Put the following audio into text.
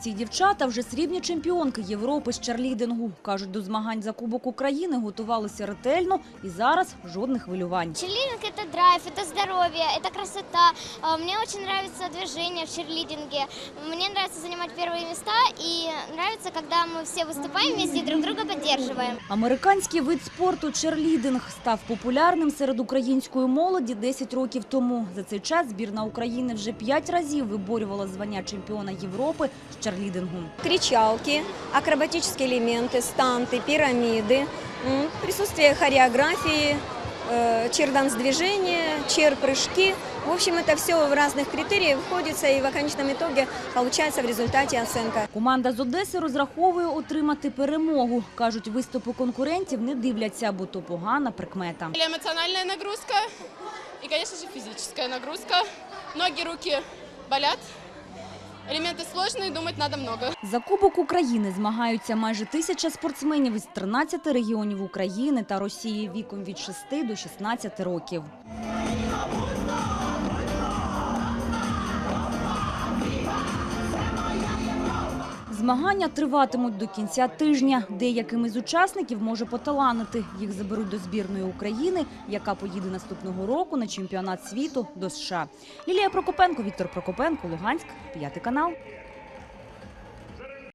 ці дівчата вже срібні чемпіонки Європи з черлідингу. Кажуть, до змагань за Кубок України готувалися ретельно і зараз жодних хвилювань. Черлидинг – это драйв, это здоровье, это красота. А, Мне очень нравится движение в черлидинге. Мне нравится занимать первые места и нравится, когда мы все выступаем вместе и друг друга поддерживаем. Американський вид спорту черлідинг став популярним серед української молоді 10 років тому. За цей час збірна України вже 5 разів виборювала звання чемпіона Європи з черлідингу. кричалки, акробатические элементы, станты, пирамиды, м, присутствие хореографии, э, черданс-движения, чер-прыжки. В общем, это все в разных критериях входится, и в конечном итоге получается в результате оценка. Команда з Одеси розраховує отримати перемогу. Кажуть, виступи конкурентів не дивляться, бо то погана прикмета. Или эмоциональная нагрузка и, конечно же, физическая нагрузка. Ноги, руки болят. Элементы сложные, думать надо много. За Кубок України змагаються майже тисяча спортсменів із 13 регіонів України та Росії віком від 6 до 16 років. Змагання триватимуть до кінця тижня. Деяким із учасників може поталанити. Їх заберуть до збірної України, яка поїде наступного року на чемпіонат світу до США. Лілія Прокопенко, Віктор Прокопенко, Луганськ, п'ятий канал.